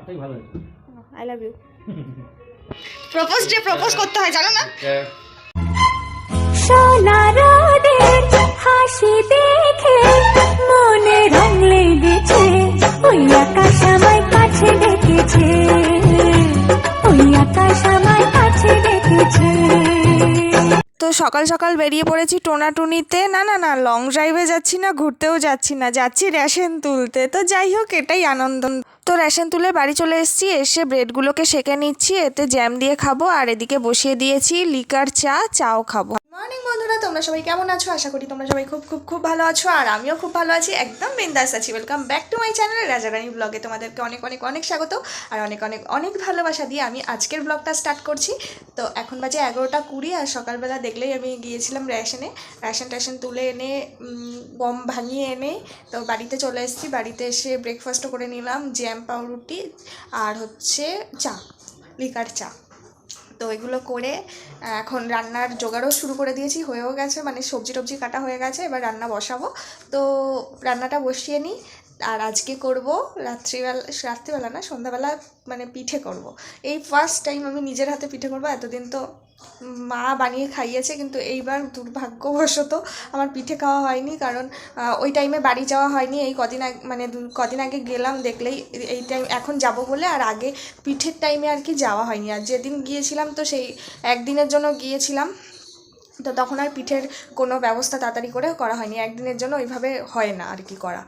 আমারটাই ভালো হয়েছে। I love you propose day propose করতে হয় জানো না? সোনারদের হাসি দেখে মনে রং লেগেছে ওই আকাশ আমায় কাছে ডেকেছে ওই আকাশ আমায় কাছে ডেকেছে। তো সকাল সকাল বেরিয়ে পড়েছি টোনাটুনিতে। না না না লং ড্রাইভে যাচ্ছি না ঘুরতেও যাচ্ছি না। যাচ্ছি রেশন তুলতে। তো যাই হোক এটাই আনন্দ। তো রেশন তুলে বাড়ি চলে এসেছি, এসে ব্রেডগুলোকে সেঁকে নিচ্ছি, এতে জ্যাম দিয়ে খাব, আর এদিকে বসিয়ে দিয়েছি লিকার চা, চাও খাব। মর্নিং বন্ধুরা, তোমরা সবাই কেমন আছো? আশা করি তোমরা সবাই খুব খুব খুব ভালো আছো, আর আমিও খুব ভালো আছি। একদম বিন্দাস আছি। Welcome back to my channel Rajarani ব্লগে তোমাদেরকে অনেক অনেক অনেক স্বাগত, আর অনেক অনেক অনেক ভালোবাসা দিয়ে আমি আজকের ব্লগটা স্টার্ট করছি। তো এখন বাজে এগারোটা কুড়ি, আর সকালবেলা দেখলেই আমি গিয়েছিলাম রেশনে রেশন টেশন তুলে এনে গম ভাঙিয়ে এনে, তো বাড়িতে চলে এসেছি। বাড়িতে এসে ব্রেকফাস্টও করে নিলাম জ্যাম পাউরুটি, আর হচ্ছে চা লিকার চা। তো এগুলো করে এখন রান্নার জোগাড়ও শুরু করে দিয়েছি, হয়েও গেছে মানে সবজি টবজি কাটা হয়ে গেছে, এবার রান্না বসাবো। তো রান্নাটা বসিয়ে নিই আর আজকে করব রাত্রিবেলা রাত্রিবেলা না, সন্ধ্যাবেলা মানে পিঠে করব। এই ফার্স্ট টাইম আমি নিজের হাতে পিঠে করব, এতদিন তো মা বানিয়ে খাইয়েছে, কিন্তু এইবার দুর্ভাগ্যবশত আমার পিঠে খাওয়া হয়নি, কারণ ওই টাইমে বাড়ি যাওয়া হয়নি, এই কদিন আগে মানে কদিন আগে গেলাম, দেখলেই এই টাইম এখন যাব বলে, আর আগে পিঠের টাইমে আর কি যাওয়া হয়নি আর যেদিন গিয়েছিলাম তো সেই একদিনের জন্য গিয়েছিলাম তো তখন আর পিঠের কোনো ব্যবস্থা তাড়াতাড়ি করে করা হয়নি। একদিনের জন্য ওইভাবে হয় না আর কি করা।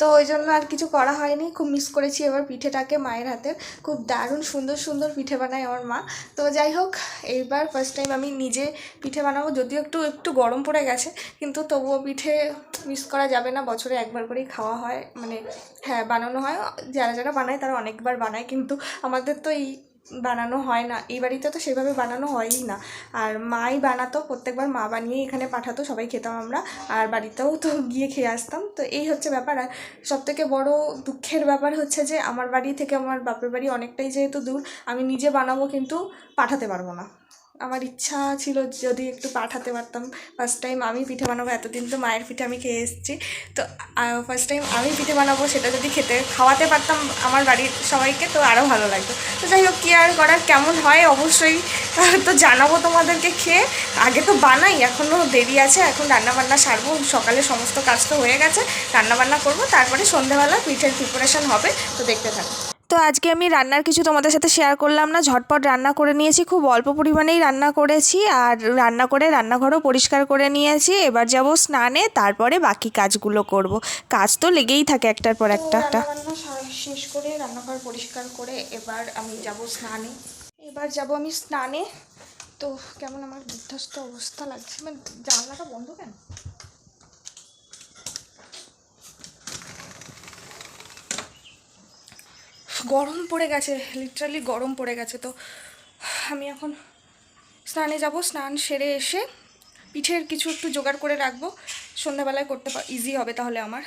তো ওই জন্য আর কিছু করা হয়নি। খুব মিস করেছি এবার পিঠেটাকে মায়ের হাতে। খুব দারুণ সুন্দর সুন্দর পিঠে বানায় আমার মা। তো যাই হোক, এইবার ফার্স্ট টাইম আমি নিজে পিঠে বানাবো। যদিও একটু একটু গরম পড়ে গেছে, কিন্তু তবুও পিঠে মিস করা যাবে না। বছরে একবার করেই খাওয়া হয়। মানে হ্যাঁ বানানো হয়। যারা যারা বানায় তারা অনেকবার বানায়, কিন্তু আমাদের তো এই বানানো হয় না। এই বাড়িতে তো সেভাবে বানানো হয়ই না। আর মাই বানাতো, প্রত্যেকবার মা বানিয়ে এখানে পাঠাতো, সবাই খেতাম আমরা। আর বাড়িতেও তো গিয়ে খেয়ে আসতাম। তো এই হচ্ছে ব্যাপার। আর সবথেকে বড় দুঃখের ব্যাপার হচ্ছে যে, আমার বাড়ি থেকে আমার বাপের বাড়ি অনেকটাই যেহেতু দূর, আমি নিজে বানাবো কিন্তু পাঠাতে পারব না। আমার ইচ্ছা ছিল যদি একটু পাঠাতে পারতাম। ফার্স্ট টাইম আমি পিঠে বানাবো, এতদিন তো মায়ের পিঠে আমি খেয়ে এসেছি। তো ফার্স্ট টাইম আমি পিঠে বানাবো, সেটা যদি খেতে, খাওয়াতে পারতাম আমার বাড়ির সবাইকে, তো আরও ভালো লাগতো। তো যাই হোক, কী আর করার, কেমন হয় অবশ্যই তো জানাব তোমাদেরকে খেয়ে। আগে তো বানাই এখনও দেরি আছে, এখন রান্নাবান্না সারবো, সকালে সমস্ত কাজ তো হয়ে গেছে, রান্নাবান্না করব, তারপরে সন্ধ্যেবেলা পিঠের প্রিপারেশন হবে, তো দেখতে থাকো। তো আজকে আমি রান্নার কিছু তোমাদের সাথে শেয়ার করলাম না। ঝটপট রান্না করে নিয়েছি খুব অল্প পরিমাণেই রান্না করেছি আর রান্না করে রান্নাঘরও পরিষ্কার করে নিয়েছি। এবার যাব স্নানে তারপরে বাকি কাজগুলো করব। কাজ তো লেগেই থাকে একটার পর একটা। রান্না শেষ করে রান্নাঘর পরিষ্কার করে এবার আমি যাব স্নানে। এবার যাব আমি স্নানে। তো কেমন আমার বিধ্বস্ত অবস্থা লাগছে? মানে জানলাটা বন্ধ কেন? গরম পড়ে গেছে লিটারালি গরম পড়ে গেছে। তো আমি এখন স্নানে যাব, স্নান সেরে এসে পিঠের কিছু একটু জোগাড় করে রাখব। সন্ধ্যাবেলায় করতে ইজি হবে তাহলে আমার।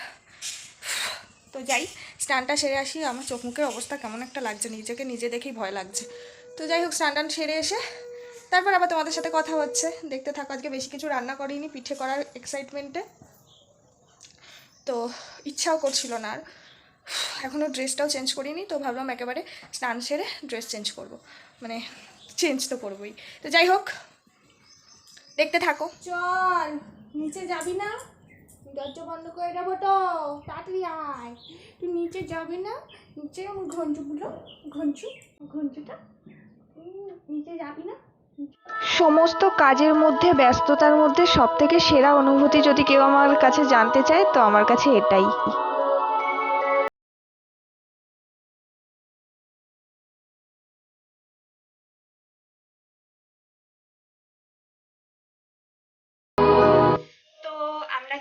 তো যাই, স্নানটা সেরে আসি, আমার চোখ মুখের অবস্থা কেমন একটা লাগছে, নিজেকে নিজে দেখেই ভয় লাগছে। তো যাই হোক স্নান টান সেরে এসে তারপর আবার তোমাদের সাথে কথা হচ্ছে। দেখতে থাকো, আজকে বেশি কিছু রান্না করিনি, পিঠে করার এক্সাইটমেন্টে তো ইচ্ছাও করছিল না আর। এখনও ড্রেসটাও চেঞ্জ করিনি তো ভাবলাম একেবারে স্নান সেরে ড্রেস চেঞ্জ করব। মানে চেঞ্জ তো করবোই। তো যাই হোক দেখতে থাকো। চল নিচে যাবি না? দরজা বন্ধ করে দেবো তো তাড়াতাড়ি আয়। তুই নিচে যাবি না? নিচে আমার ঘঞ্চুগুলো ঘঞ্চু ঘঞ্চুটা নিচে যাবি না? সমস্ত কাজের মধ্যে ব্যস্ততার মধ্যে সব থেকে সেরা অনুভূতি যদি কেউ আমার কাছে জানতে চায় তো আমার কাছে এটাই।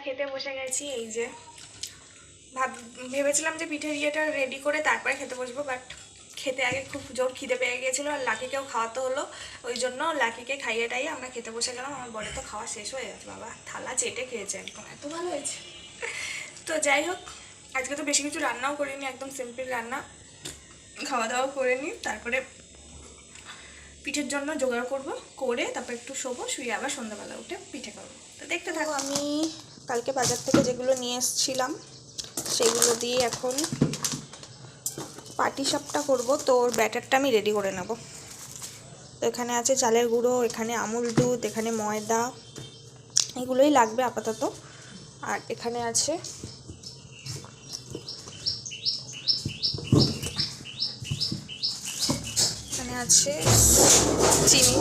খেতে বসে গেছি, এই যে। ভাব, ভেবেছিলাম যে পিঠের ইয়েটা রেডি করে তারপরে খেতে বসবো বাট খেতে আগে খুব জোর খিদে পেয়ে গিয়েছিল আর লাকিকেও খাওয়াতে হলো। ওই জন্য লাকিকে খাইয়ে টাইয়ে আমরা খেতে বসে গেলাম, আমার বলে তো খাওয়া শেষ হয়ে গেছে, বাবা। থালা চেটে খেয়েছে একদম, এত ভালো হয়েছে। তো যাই হোক, আজকে তো বেশি কিছু রান্নাও করিনি, একদম সিম্পল রান্না। খাওয়া দাওয়া করে নিই, তারপরে পিঠের জন্য জোগাড় করব, করে তারপর একটু শোবো, শুয়ে আবার সন্ধ্যাবেলা উঠে পিঠে করব। তো দেখতে থাকো। আমি কালকে বাজার থেকে যেগুলো নিয়ে এসেছিলাম, সেগুলো দিয়ে এখন পাটি সাপটা করব। তো ওর ব্যাটারটা আমি রেডি করে নেব। তো এখানে আছে চালের গুঁড়ো, এখানে আমুল দুধ, এখানে ময়দা, এগুলোই লাগবে আপাতত। আর এখানে আছে এখানে আছে চিনি।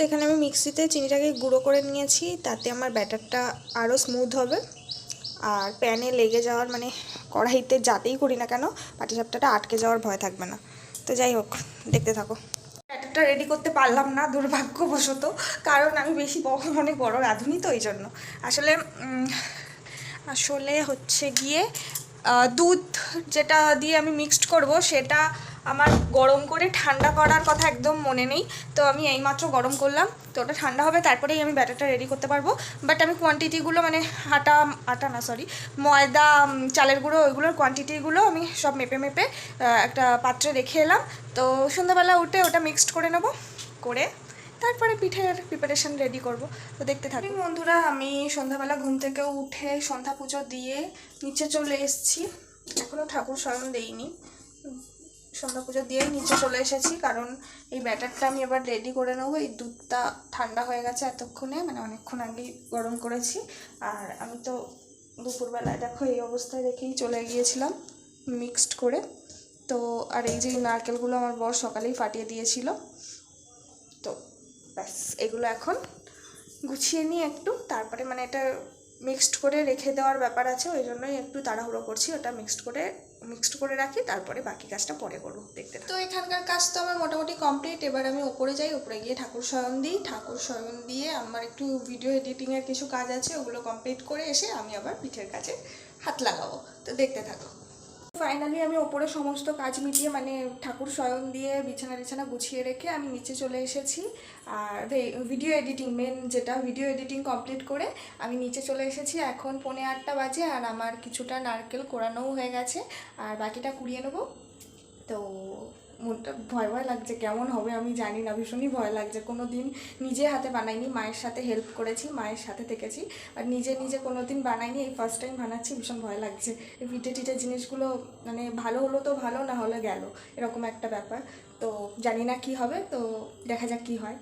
তো এখানে আমি মিক্সিতে চিনিটাকে গুঁড়ো করে নিয়েছি, তাতে আমার ব্যাটারটা আরও স্মুথ হবে। আর প্যানে লেগে যাওয়ার মানে কড়াইতে যাতেই করি না কেন পাটিসাপটাটা আটকে যাওয়ার ভয় থাকবে না। তো যাই হোক, দেখতে থাকো। ব্যাটারটা রেডি করতে পারলাম না, দুর্ভাগ্যবশত, কারণ আমি বেশি অনেক বড় রাঁধুনি তো ওই জন্য। আসলে আসলে হচ্ছে গিয়ে দুধ যেটা দিয়ে আমি মিক্সড করব, সেটা আমার গরম করে ঠান্ডা করার কথা একদম মনে নেই। তো আমি এইমাত্র গরম করলাম, তো ওটা ঠান্ডা হবে, তারপরেই আমি ব্যাটারটা রেডি করতে পারব। বাট আমি কোয়ান্টিটিগুলো মানে আটা আটা না সরি ময়দা চালের গুঁড়ো, ওইগুলোর কোয়ান্টিটিগুলো আমি সব মেপে মেপে একটা পাত্রে রেখে এলাম। তো সন্ধ্যাবেলা উঠে ওটা মিক্সড করে নেব, করে তারপরে পিঠের প্রিপারেশন রেডি করব। তো দেখতে থাকি। বন্ধুরা, আমি সন্ধ্যাবেলা ঘুম থেকে উঠে সন্ধ্যা পুজো দিয়ে নিচে চলে এসেছি। এখনও ঠাকুর স্বয়ং দেইনি। সন্ধ্যা পুজো দিয়েই নিচে চলে এসেছি, কারণ এই ব্যাটারটা আমি এবার রেডি করে নেব। এই দুধটা ঠান্ডা হয়ে গেছে এতক্ষণে মানে অনেকক্ষণ আগেই গরম করেছি। আর আমি তো দুপুরবেলায় দেখো এই অবস্থায় রেখেই চলে গিয়েছিলাম মিক্সড করে। তো আর এই যে নারকেলগুলো আমার বর সকালেই ফাটিয়ে দিয়েছিল। তো ব্যাস, এগুলো এখন গুছিয়ে নিয়ে একটু, তারপরে মানে এটা মিক্সড করে রেখে দেওয়ার ব্যাপার আছে, ওই জন্যই একটু তাড়াহুড়ো করছি, ওটা মিক্সড করে মিক্সড করে রাখি, তারপরে বাকি কাজটা পরে করব, দেখতে তো এখানকার কাজ তো আমার মোটামুটি কমপ্লিট এবার আমি ওপরে যাই, ওপরে গিয়ে ঠাকুর শয়ন দিই, ঠাকুর শয়ন দিয়ে আমার একটু ভিডিও এডিটিংয়ের কিছু কাজ আছে, ওগুলো কমপ্লিট করে এসে আমি আবার পিঠের কাছে হাত লাগাবো, তো দেখতে থাকো। ফাইনালি আমি ওপরে সমস্ত কাজ মিটিয়ে মানে ঠাকুর স্বয়ং দিয়ে বিছানা বিছানা গুছিয়ে রেখে আমি নিচে চলে এসেছি। আর ভিডিও এডিটিং মেন যেটা ভিডিও এডিটিং কমপ্লিট করে আমি নিচে চলে এসেছি। এখন পৌনে আটটা বাজে আর আমার কিছুটা নারকেল কোরানোও হয়ে গেছে। আর বাকিটা কুড়িয়ে নেব। তো মনটা ভয় ভয় লাগছে, কেমন হবে আমি জানি না, ভীষণই ভয় লাগছে। কোনো দিন নিজে হাতে বানাইনি, মায়ের সাথে হেল্প করেছি, মায়ের সাথে থেকেছি, আর নিজে নিজে কোনো দিন বানাইনি, এই ফার্স্ট টাইম বানাচ্ছি, ভীষণ ভয় লাগছে। এই পিঠে টিটে জিনিসগুলো মানে ভালো হলো তো ভালো, না হলে গেল, এরকম একটা ব্যাপার। তো জানি না কি হবে, তো দেখা যাক কি হয়।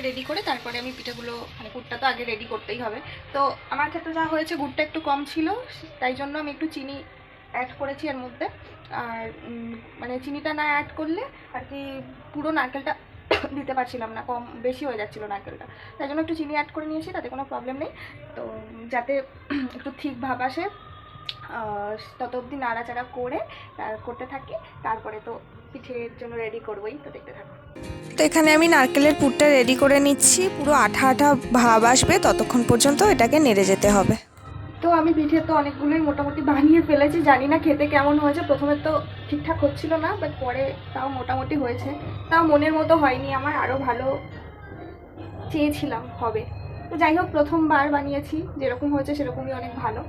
আগে রেডি করে তারপরে আমি পিঠেগুলো মানে গুড়টা তো আগে রেডি করতেই হবে। তো আমার ক্ষেত্রে যা হয়েছে, গুড়টা একটু কম ছিল, তাই জন্য আমি একটু চিনি অ্যাড করেছি এর মধ্যে। আর মানে চিনিটা না অ্যাড করলে আর কি পুরো নারকেলটা দিতে পারছিলাম না, কম, বেশি হয়ে যাচ্ছিল নারকেলটা। তাই জন্য একটু চিনি অ্যাড করে নিয়েছি, তাতে কোনো প্রবলেম নেই। তো, যাতে একটু ঠিক ভাব আসে তত অবধি নাড়াচাড়া করে করতে থাকি, তারপরে তো পিঠের জন্য রেডি করবোই, তো দেখতে থাকো। তো এখানে আমি নারকেলের পুরটা রেডি করে নিচ্ছি। পুরো আঠা আঠা ভাব আসবে, ততক্ষণ পর্যন্ত এটাকে নেড়ে যেতে হবে। তো আমি পিঠে তো অনেকগুলোই মোটামুটি বানিয়ে ফেলেছি, জানি না খেতে কেমন হয়েছে। প্রথমে তো ঠিকঠাক হচ্ছিল না বাট পরে তাও মোটামুটি হয়েছে। তাও মনের মতো হয়নি, আমার আরও ভালো চেয়েছিলাম, হবে। তো যাই হোক, প্রথমবার বানিয়েছি, যেরকম হয়েছে সেরকমই অনেক ভালো।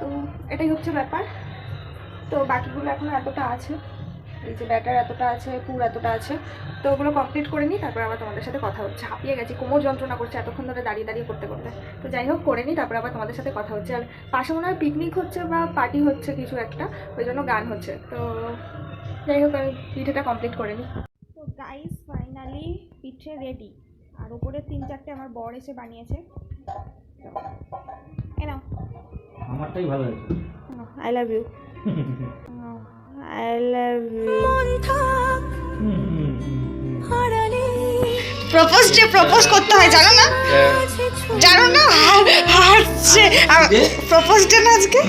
তো এটাই হচ্ছে ব্যাপার। তো বাকিগুলো এখন এতটা আছে। এই যে ব্যাটার এতটা আছে পুর এতটা আছে তো ওগুলো কমপ্লিট করে নিই তারপর আবার তোমাদের সাথে কথা হচ্ছে। হাঁপিয়ে গেছি কোমর যন্ত্রণা করছে এতক্ষণ ধরে দাঁড়িয়ে দাঁড়িয়ে করতে করতে। তো যাই হোক করে নিই তারপর আবার তোমাদের সাথে কথা হচ্ছে। আর পাশে মনে হয় পিকনিক হচ্ছে বা পার্টি হচ্ছে কিছু একটা ওই জন্য গান হচ্ছে। তো যাই হোক আমি পিঠেটা কমপ্লিট করে নিই। তো গাইস ফাইনালি পিঠে রেডি আর উপরে তিন চারটে আমার বর এসে বানিয়েছে। এ নাও। আমারটাই ভালো হয়েছে। I love you I love propose যে প্রপোজ করতে হয় জানো না? জানো না? হাসছে প্রপোজ ডে না আজকে?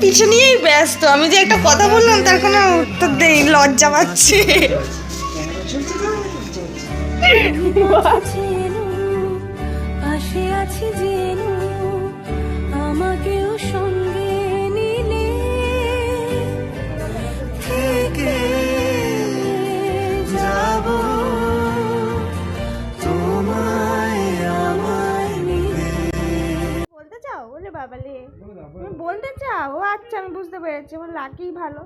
পিছু নিয়েই ব্যস্ত। আমি যে একটা কথা বললাম তার কোনো উত্তর দেই লজ্জা পাচ্ছে। পাশে আছি জেনু থেকে যাব। তোমায় আমায় নিয়ে ওরে বাবালে? তুমি বলতে চাও? ও আচ্ছা আমি বুঝতে পেরেছি। আমার লাকি ভালো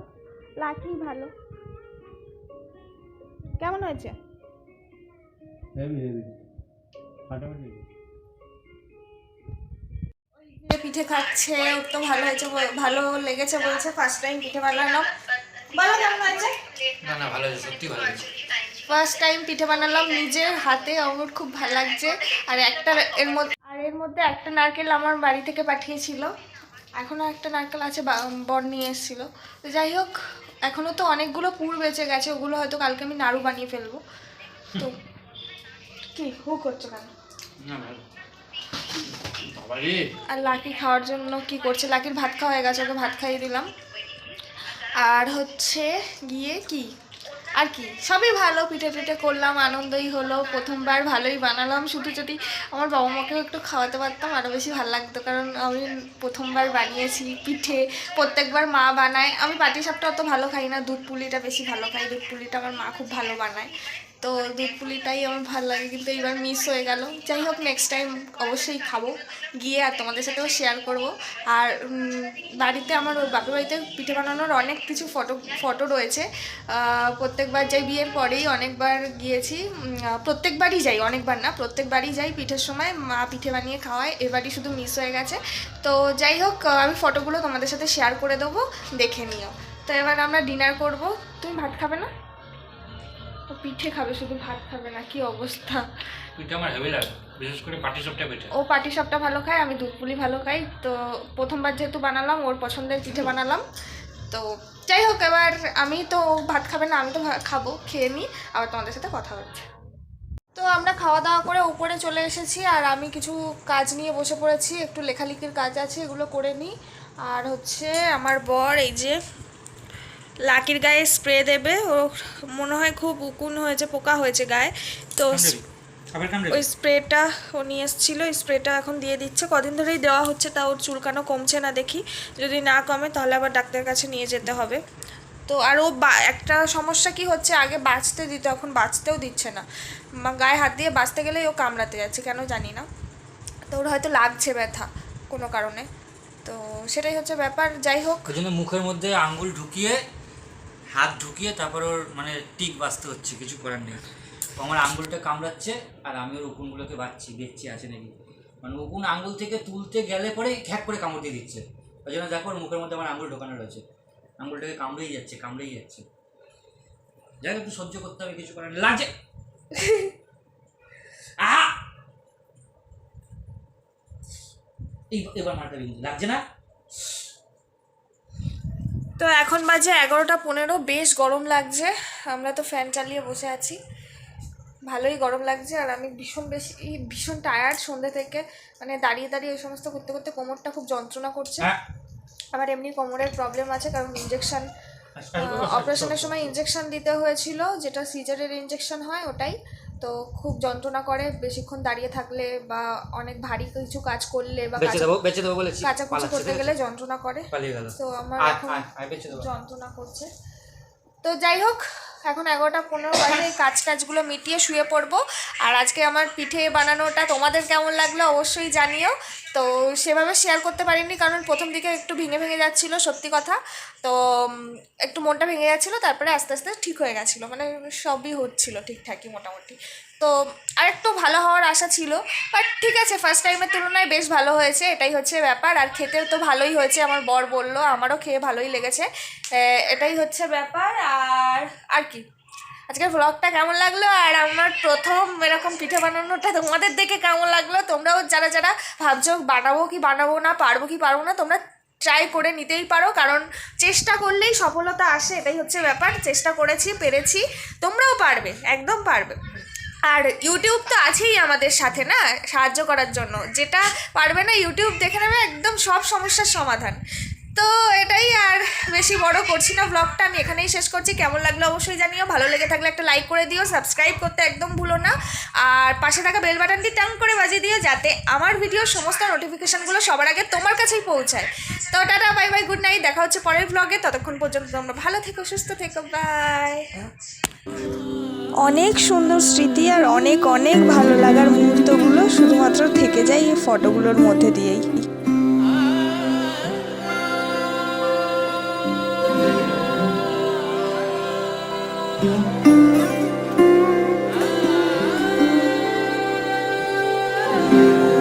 লাকি ভালো। কেমন হয়েছে? পিঠে খাচ্ছে ওর তো ভালো হয়েছে ভালো লেগেছে বলছে। ফার্স্ট টাইম পিঠে বানালাম বলো কেমন হয়েছে না না ভালো হয়েছে সত্যি ভালো হয়েছে ফার্স্ট টাইম পিঠে বানালাম নিজের হাতে আমার খুব ভালো লাগছে। আর একটা এর মধ্যে আর এর মধ্যে একটা নারকেল আমার বাড়ি থেকে পাঠিয়েছিল। এখনও একটা নারকেল আছে বর নিয়ে এসেছিল। তো যাই হোক এখনও তো অনেকগুলো পুর বেঁচে গেছে ওগুলো হয়তো কালকে আমি নাড়ু বানিয়ে ফেলব। তো কি হু করছ কেন? ভালো আর লাকি খাওয়ার জন্য কি করছে? লাকির ভাত খাওয়া হয়ে গেছে ওকে ভাত খাইয়ে দিলাম। আর হচ্ছে গিয়ে কি? আর কি? সবই ভালো, পিঠে পিঠে করলাম, আনন্দই হলো। প্রথমবার ভালোই বানালাম। শুধু যদি আমার বাবা মাকেও একটু খাওয়াতে পারতাম আরও বেশি ভালো লাগতো। কারণ আমি প্রথমবার বানিয়েছি পিঠে, প্রত্যেকবার মা বানায়। আমি পাটিসাপটা অত ভালো খাই না, দুধ পুলিটা বেশি ভালো খাই। দুধ পুলিটা আমার মা খুব ভালো বানায়। তো দুধ পুলিটাই আমার ভালো লাগে, কিন্তু এবার মিস হয়ে গেল। যাই হোক নেক্সট টাইম অবশ্যই খাব। গিয়ে আর তোমাদের সাথেও শেয়ার করব। আর বাড়িতে আমার বাপের বাড়িতে পিঠে বানানোর অনেক কিছু ফটো ফটো রয়েছে। প্রত্যেকবার যাই বিয়ের পরেই অনেকবার গিয়েছি। প্রত্যেকবারই যাই, অনেকবার না, প্রত্যেকবারই যাই পিঠের সময়। মা পিঠে বানিয়ে খাওয়ায়, এবারই শুধু মিস হয়ে গেছে। তো যাই হোক আমি ফটোগুলো তোমাদের সাথে শেয়ার করে দেবো, দেখে নিও। তো এবার আমরা ডিনার করব। তুমি ভাত খাবে না? পিঠে খাবে শুধু ভাত খাবে না কি অবস্থা? পিঠে আমার হেভি লাগে বিশেষ করে পাটি সবটা পিঠে। ও পাটি সাপটা ভালো খায় আমি দুধ পুলি ভালো খাই তো প্রথমবার যেহেতু বানালাম ওর পছন্দের পিঠে বানালাম। তো যাই হোক এবার আমি তো ভাত খাবে না আমি তো খাব খেয়ে নিই আবার তোমাদের সাথে কথা হচ্ছে। তো আমরা খাওয়া দাওয়া করে উপরে চলে এসেছি আর আমি কিছু কাজ নিয়ে বসে পড়েছি একটু লেখালেখির কাজ আছে এগুলো করে নিই আর হচ্ছে আমার বর এই যে লাকির গায়ে স্প্রে দেবে ও মনে হয় খুব উকুন হয়েছে পোকা হয়েছে গায়ে। তো ওই স্প্রেটা ও নিয়ে এসেছিল ওই স্প্রেটা এখন দিয়ে দিচ্ছে। কদিন ধরেই দেওয়া হচ্ছে তা ওর চুলকানো কমছে না দেখি। যদি না কমে তাহলে আবার ডাক্তারের কাছে নিয়ে যেতে হবে। তো আর ও একটা সমস্যা কি হচ্ছে আগে বাঁচতে দিত এখন বাঁচতেও দিচ্ছে না। গায়ে হাত দিয়ে বাঁচতে গেলেই ও কামড়াতে যাচ্ছে কেন জানি না। তো ওর হয়তো লাগছে ব্যথা কোনো কারণে। তো সেটাই হচ্ছে ব্যাপার যাই হোক। মুখের মধ্যে আঙ্গুল ঢুকিয়ে হাত ঢুকিয়ে তারপর ওর মানে টিক বাঁচতে হচ্ছে, কিছু করার নেই। আমার আঙুলটা কামড়াচ্ছে আর আমি ওর উকুনগুলোকে বাচ্ছি দেখছি আছে নাকি? মানে উকুন আঙুল থেকে তুলতে গেলে পরে ঘ্যাক করে কামড় দিয়ে দিচ্ছে। ওই জন্য দেখো ওর মুখের মধ্যে আমার আঙ্গুল ঢোকানো রয়েছে। আঙুলটাকে কামড়েই যাচ্ছে কামড়েই যাচ্ছে। যাই একটু সহ্য করতে হবে, কিছু করার। লাগছে আহা! এবার মারটা বিন্দু লাগছে না? তো এখন বাজে এগারোটা পনেরো বেশ গরম লাগছে। আমরা তো ফ্যান চালিয়ে বসে আছি। ভালোই গরম লাগছে আর আমি ভীষণ বেশি ভীষণ টায়ার্ড সন্ধ্যে থেকে। মানে দাঁড়িয়ে দাঁড়িয়ে এই সমস্ত করতে করতে কোমরটা খুব যন্ত্রণা করছে। হ্যাঁ। আমার এমনি কোমরের প্রবলেম আছে কারণ ইঞ্জেকশন অপারেশনের সময় ইঞ্জেকশন দিতে হয়েছিল যেটা সিজারের ইঞ্জেকশন হয় ওটাই। তো খুব যন্ত্রণা করে বেশিক্ষণ দাঁড়িয়ে থাকলে বা অনেক ভারী কিছু কাজ করলে বা বেঁচে দেবো বেঁচে দেবো বলেছি। কাচাকুচি করতে গেলে যন্ত্রণা করে। তো আমার এখন যন্ত্রণা করছে। তো যাই হোক এখন এগারোটা পনেরো বাজে কাজ টাজগুলো মিটিয়ে শুয়ে পড়ব। আর আজকে আমার পিঠে বানানোটা তোমাদের কেমন লাগল অবশ্যই জানিও। তো সেভাবে শেয়ার করতে পারিনি, কারণ প্রথম দিকে একটু ভেঙে ভেঙে যাচ্ছিল, সত্যি কথা। তো একটু মনটা ভেঙে যাচ্ছিল, তারপরে আস্তে আস্তে ঠিক হয়ে গেছিল। মানে সবই হচ্ছিল ঠিকঠাকই মোটামুটি। তো আর একটু ভালো হওয়ার আশা ছিল বাট ঠিক আছে ফার্স্ট টাইমের তুলনায় বেশ ভালো হয়েছে, এটাই হচ্ছে ব্যাপার। আর খেতেও তো ভালোই হয়েছে, আমার বর বলল, আমারও খেয়ে ভালোই লেগেছে। এটাই হচ্ছে ব্যাপার। আর আর কি? আজকের ব্লগটা কেমন লাগল? আর আমার প্রথম এরকম পিঠে বানানোটা তোমাদের দেখে কেমন লাগল? তোমরাও যারা যারা ভাবছ বানাবো কি বানাবো না, পারব কি পারব না, তোমরা ট্রাই করে নিতেই পারো, কারণ চেষ্টা করলেই সফলতা আসে, এটাই হচ্ছে ব্যাপার। চেষ্টা করেছি, পেরেছি, তোমরাও পারবে, একদম পারবে। আর ইউটিউব তো আছেই আমাদের সাথে, না? সাহায্য করার জন্য। যেটা পারবে না ইউটিউব দেখে নেবে, একদম সব সমস্যার সমাধান। তো এটাই আর বেশি বড় করছি না ব্লগটা আমি এখানেই শেষ করছি। কেমন লাগল অবশ্যই জানিও। ভালো লেগে থাকলে একটা লাইক করে দিও। সাবস্ক্রাইব করতে একদম ভুলো না। আর পাশে থাকা বেল বাটনটি টাং করে বাজিয়ে দিও, যাতে আমার ভিডিওর সমস্ত নোটিফিকেশানগুলো সবার আগে তোমার কাছেই পৌঁছায়। তো tata bye bye good night দেখা হচ্ছে পরের ব্লগে ততক্ষণ পর্যন্ত তোমরা ভালো থেকো, সুস্থ থেকো। বাই অনেক সুন্দর স্মৃতি আর অনেক অনেক ভালো লাগার মুহূর্তগুলো শুধুমাত্র থেকে যায় এই ফটোগুলোর মধ্যে দিয়েই।